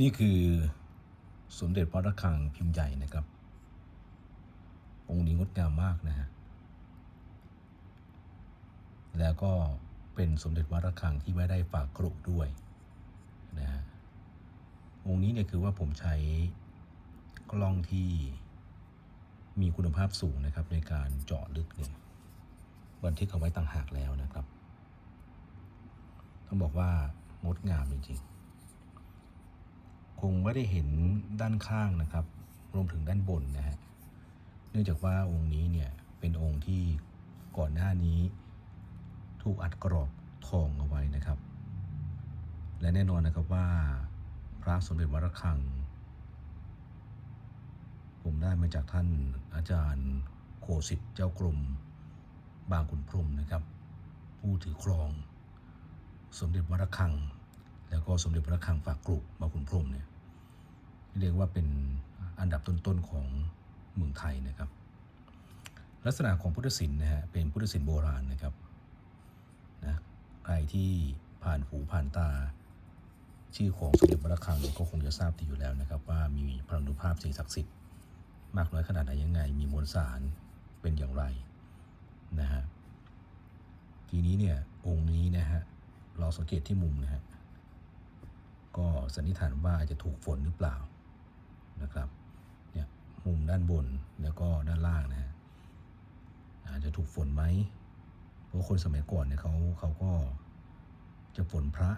นี่คือสมเด็จพระระฆังพิมพ์ใหญ่นะครับ องค์นี้งดงามมากนะฮะ แล้วก็เป็นสมเด็จวัดระฆังที่ไม่ได้ฝากกรุด้วยนะฮะ องค์นี้เนี่ยคือว่าผมใช้กล้องที่มีคุณภาพสูงนะครับในการเจาะลึกเนี่ยบันทึกเอาไว้ต่างหากแล้วนะครับ ต้องบอกว่างดงามจริงๆ คงไม่ได้เห็นด้านข้างนะครับ รวมถึงด้านบนนะฮะ เนื่องจากว่าองค์นี้เนี่ยเป็นองค์ที่ก่อนหน้านี้ ถูกอัดกรอบทองเอาไว้นะครับ และแน่นอนนะครับว่าพระสมเด็จวัดระฆัง ผมได้มาจากท่านอาจารย์โคสิทธิ์เจ้ากรมบางขุนพรมนะครับ ผู้ถือครอง สมเด็จวัดระฆัง แล้วก็สมเด็จพระระฆังฝากกรุบางขุนพรมเนี่ยเรียกว่าเป็นอันดับต้นๆของเมืองไทยนะครับ ลักษณะของพุทธศิลป์นะฮะเป็นพุทธศิลป์โบราณนะครับนะใครที่ผ่านหูผ่านตา ชื่อของสมเด็จพระระฆังก็คงจะทราบดีอยู่แล้วนะครับ ว่ามีพระอนุภาพสิ่งศักดิ์สิทธิ์มากน้อยขนาดไหนยังไง มีมวลสารเป็นอย่างไรนะฮะทีนี้เนี่ยองค์นี้นะฮะเราสังเกตที่มุมนะฮะ ก็สันนิษฐานว่าอาจจะถูกฝนหรือเปล่านะครับเนี่ยมุมด้านบนแล้วก็ด้านล่างนะฮะอาจจะถูกฝนไหมเพราะคนสมัยก่อนเนี่ยเขาเขาก็จะฝนพระ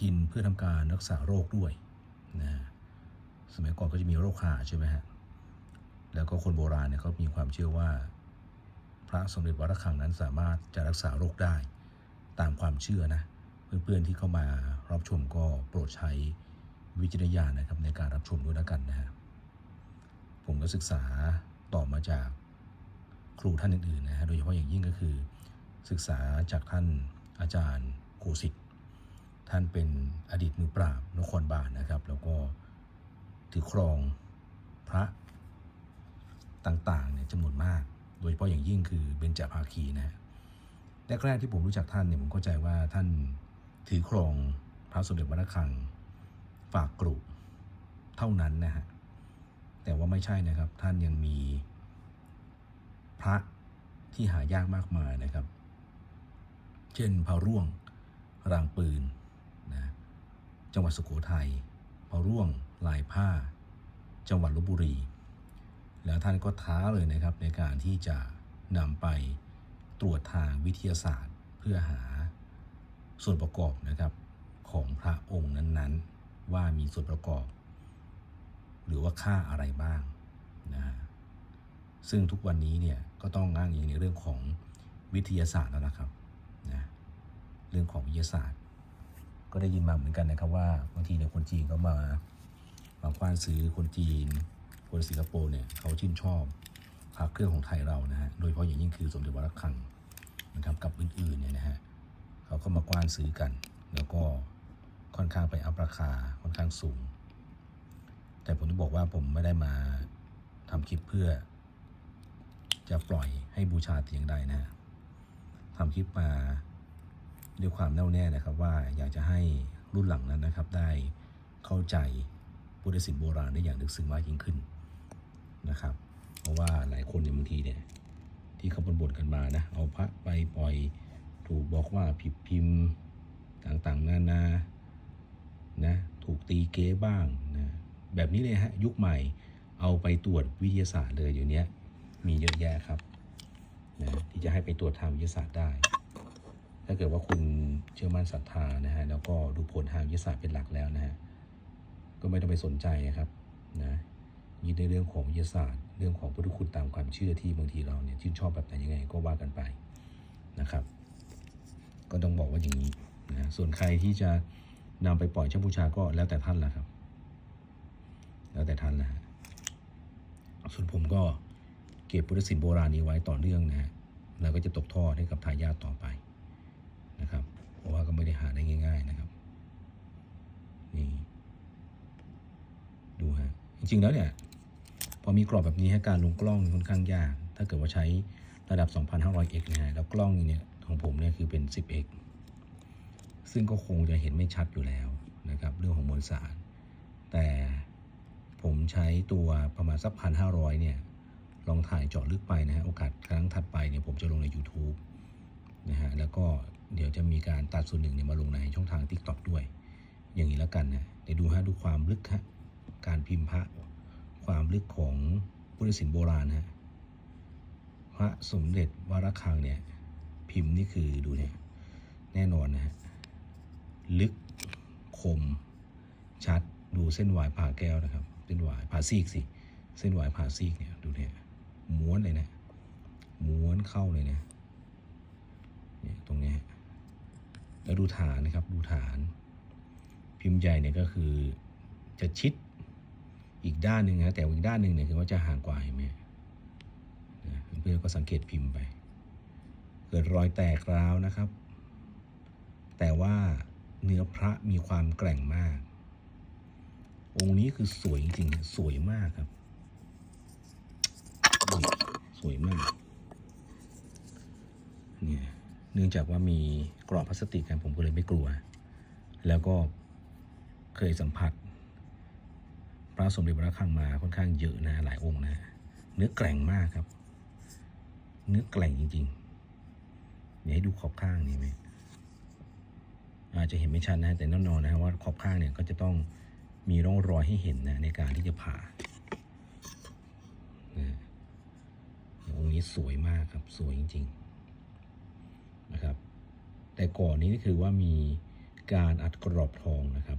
กินเพื่อทำการรักษาโรคด้วยนะสมัยก่อนก็จะมีโรคหาใช่ไหมฮะแล้วก็คนโบราณเนี่ยเขามีความเชื่อว่า พระสมเด็จวัดระฆังนั้นสามารถจะรักษาโรคได้ตามความเชื่อนะ เพื่อนๆที่เข้ามารับชมก็โปรดใช้วิจารณญาณนะครับในการรับชมด้วยแล้วกันนะฮะผมก็ศึกษาต่อมาจากครูท่านอื่นๆนะฮะโดยเฉพาะอย่างยิ่งก็คือ ศึกษาจากท่านอาจารย์โคสิทธิ์ท่านเป็นอดีตมือปราบนครบาลนะครับ แล้วก็ถือครองพระต่างๆเนี่ยจำนวนมาก โดยเฉพาะอย่างยิ่งคือเบญจภาคีนะฮะแรกๆที่ผมรู้จักท่านเนี่ยผมเข้าใจว่าท่าน ถือครองพระสมเด็จวัดระฆัง ฝากกรุเท่านั้นนะฮะ แต่ว่าไม่ใช่นะครับ ท่านยังมีพระที่หายากมากมายนะครับ เช่นพระร่วงรางปืนนะจังหวัดสุโขทัยพระร่วงลายผ้า จังหวัดลบบุรี แล้วท่านก็ท้าเลยนะครับในการที่จะนำไปตรวจทางวิทยาศาสตร์เพื่อหา ส่วนประกอบนะครับของพระองค์นั้นๆ ว่ามีส่วนประกอบ หรือว่าค่าอะไรบ้างนะฮะซึ่งทุกวันนี้เนี่ยก็ต้องอ้างอิงในเรื่องของวิทยาศาสตร์แล้วนะครับนะเรื่องของวิทยาศาสตร์ ก็ได้ยินมาเหมือนกันนะครับว่าบางทีเนี่ยคนจีนก็มามาคว้านซื้อคนจีน คนสิงคโปร์เนี่ยเขาชื่นชอบพระเครื่องของไทยเรานะฮะโดยเฉพาะอย่างยิ่งคือสมเด็จวัดระฆังนะครับกับอื่นๆเนี่ยนะฮะ เขาก็มากว้านซื้อกัน แล้วก็ค่อนข้างไปอัพราคาค่อนข้างสูง แต่ผมต้องบอกว่าผมไม่ได้มาทำคลิปเพื่อ จะปล่อยให้บูชาแต่อย่างใดนะฮะทำคลิปมาด้วยความแน่วแน่นะครับว่าอยากจะให้รุ่นหลังนั้นนะครับ ได้เข้าใจพุทธศิลป์โบราณได้อย่างลึกซึ้งมากยิ่งขึ้นนะครับ เพราะว่าหลายคนเนี่ยบางทีเนี่ยที่เขาบ่นๆกันมานะเอาพระไปปล่อย ถูกบอกว่าผิดพิมพ์ต่างๆ นานานะถูกตีเก๊บ้างนะแบบนี้เลยฮะยุคใหม่เอาไปตรวจวิทยาศาสตร์เลยอยู่เนี้ยมีเยอะแยะครับนะที่จะให้ไปตรวจทางวิทยาศาสตร์ได้ ถ้าเกิดว่าคุณเชื่อมั่นศรัทธานะฮะแล้วก็ดูผลทางวิทยาศาสตร์เป็นหลักแล้วนะฮะก็ไม่ต้องไปสนใจนะครับนะยึดในเรื่องของวิทยาศาสตร์ เรื่องของพุทธคุณตามความเชื่อที่บางทีเราเนี่ยชื่นชอบแบบไหนยังไงก็ว่ากันไปนะครับ ก็ต้องบอกว่าอย่างนี้นะส่วนใครที่จะนำไปปล่อยเช่าบูชาก็แล้วแต่ท่านละครับ แล้วแต่ท่านนะฮะส่วนผมก็เก็บพุทธศิลป์โบราณนี้ไว้ต่อเนื่องนะฮะแล้วก็จะตกทอดให้กับทายาทต่อไปนะครับ เพราะว่าก็ไม่ได้หาได้ง่าย ๆนะครับ นี่ ดูฮะ จริงๆแล้วเนี่ย พอมีกรอบแบบนี้ให้การลงกล้องค่อนข้างยาก ถ้าเกิดว่าใช้ระดับ 2,500x นะฮะแล้วกล้องเนี่ย ของผมเนี่ยคือเป็น 10x ซึ่งก็คงจะเห็นไม่ชัดอยู่แล้วนะครับเรื่องของมวลสาร แต่ผมใช้ตัวประมาณสักพันห้าร้อยเนี่ยลองถ่ายเจาะลึกไปนะฮะโอกาสครั้งถัดไปเนี่ยผมจะลงใน YouTube นะฮะแล้วก็เดี๋ยวจะมีการตัดส่วนหนึ่งเนี่ยมาลงในช่องทาง TikTok ด้วย อย่างนี้แล้วกันนะเดี๋ยวดูฮะดูความลึกฮะการพิมพ์พระความลึกของพุทธศิลป์โบราณฮะพระสมเด็จวรคังเนี่ย พิมพ์นี่คือดูเนี่ยแน่นอนนะฮะลึกคมชัดดูเส้นหวายผ่าแก้วนะครับ เส้นหวายผ่าซีกสิเส้นหวายผ่าซีกเนี่ยดูเนี่ยม้วนเลยนะม้วนเข้าเลยนะเนี่ยตรงเนี้ยแล้วดูฐานนะครับดูฐาน พิมพ์ใหญ่เนี่ยก็คือจะชิดอีกด้านหนึ่งนะแต่อีกด้านหนึ่งเนี่ยคือว่าจะห่างกว่าเห็นไหมนะเพื่อนๆก็สังเกตพิมพ์ไป เกิดรอยแตกร้าวนะครับ แต่ว่าเนื้อพระมีความแกร่งมาก องค์นี้คือสวยจริงๆ สวยมากครับ สวยมาก เนี่ย เนื่องจากว่ามีกรอบพลาสติกกันผมก็เลยไม่กลัว แล้วก็เคยสัมผัส พระสมเด็จพระคังมาค่อนข้างเยอะนะหลายองค์นะ เนื้อแกร่งมากครับ เนื้อแกร่งจริง ๆ เนี่ยให้ดูขอบข้างนี่ไหมอาจจะเห็นไม่ชัดนะแต่แน่นอนนะว่าขอบข้างเนี่ยก็จะต้องมีร่องรอยให้เห็นนะในการที่จะผ่านะองค์นี้สวยมากครับสวยจริง ๆนะครับ แต่ก่อนนี้นี่คือว่ามีการอัดกรอบทองนะครับ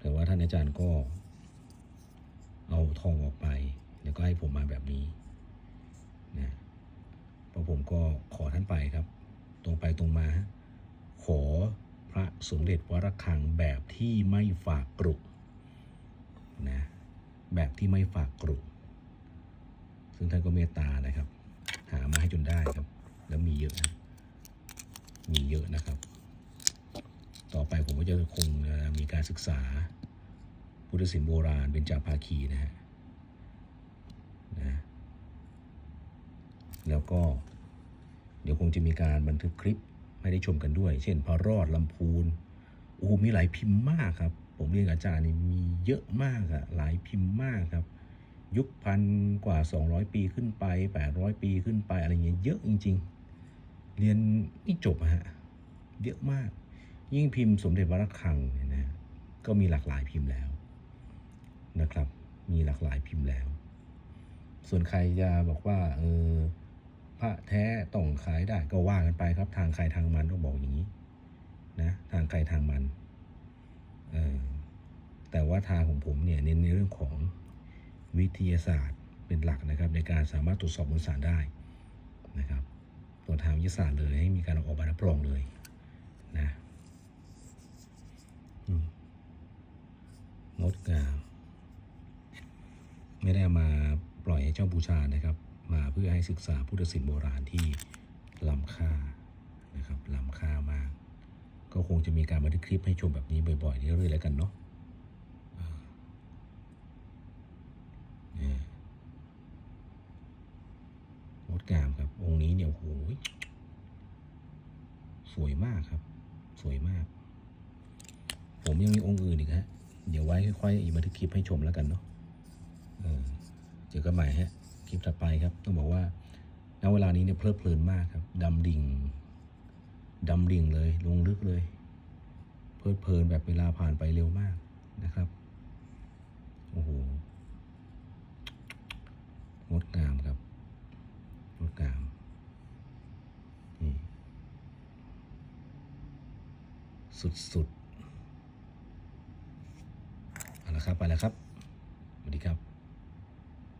แต่ว่าท่านอาจารย์ก็เอาทองออกไป แล้วก็ให้ผมมาแบบนี้นะ พราะผมก็ขอท่านไปครับ ตรงไปตรงมา ขอพระสมเด็จวรคังแบบที่ไม่ฝากกรุนะแบบที่ไม่ฝากกรุซึ่งท่านก็เมตตานะครับ หามาให้จนได้ครับ แล้วมีเยอะนะมีเยอะนะครับ ต่อไปผมก็จะคงมีการศึกษา พุทธศิลป์โบราณเป็นจาภาคีนะฮะ แล้วก็เดี๋ยวคงจะมีการบันทึกคลิปให้ได้ชมกันด้วย เช่นพระรอดลำพูนโอ้มีหลายพิมพ์มากครับ ผมเรียนกับอาจารย์นี่มีเยอะมากอะหลายพิมพ์มากครับ ยุคพันกว่า 200 ปีขึ้นไป 800 ปีขึ้นไปอะไรเงี้ยเยอะจริง ๆ เรียนไม่จบอะฮะเยอะมาก ยิ่งพิมพ์สมเด็จวระฆังเนี่ยนะก็มีหลากหลายพิมพ์แล้วนะครับ มีหลากหลายพิมพ์แล้ว ส่วนใครจะบอกว่าเออ ระแท้ต้องขายได้ก็ว่ากันไปครับ ทางใครทางมันต้องบอกอย่างนี้นะทางใครทางมันเออแต่ว่าทางของผมเนี่ยเน้นในเรื่องของวิทยาศาสตร์เป็นหลักนะครับ ในการสามารถตรวจสอบบนสารได้นะครับตัวทางวิทยาศาสตร์เลยให้มีการออกใบรับรองเลยนะงดงาม ไม่ได้มาปล่อยให้เจ้าบูชานะครับ มาเพื่อให้ศึกษาพุทธศิลป์โบราณที่ล้ำค่านะครับล้ำค่ามาก ก็คงจะมีการบันทึกคลิปให้ชมแบบนี้บ่อยๆเรื่อยๆแล้วกันเนาะงดงามครับ องค์นี้เนี่ยโอ้โหสวยมากครับ สวยมาก ผมยังมีองค์อื่นอีกฮะ เดี๋ยวไว้ค่อยๆอีกบันทึกคลิปให้ชมแล้วกันเนาะเจอกันใหม่ฮะ ลิปถัดไปครับ ต้องบอกว่าณเวลานี้เนี่ยเพลิดเพลินมากครับดำดิ่งดำดิ่งเลยลงลึกเลย เพลิดเพลินแบบเวลาผ่านไปเร็วมากนะครับโอ้โหงดงามครับงดงามนี่สุดๆเอาละครับไปแล้วครับสวัสดีครับ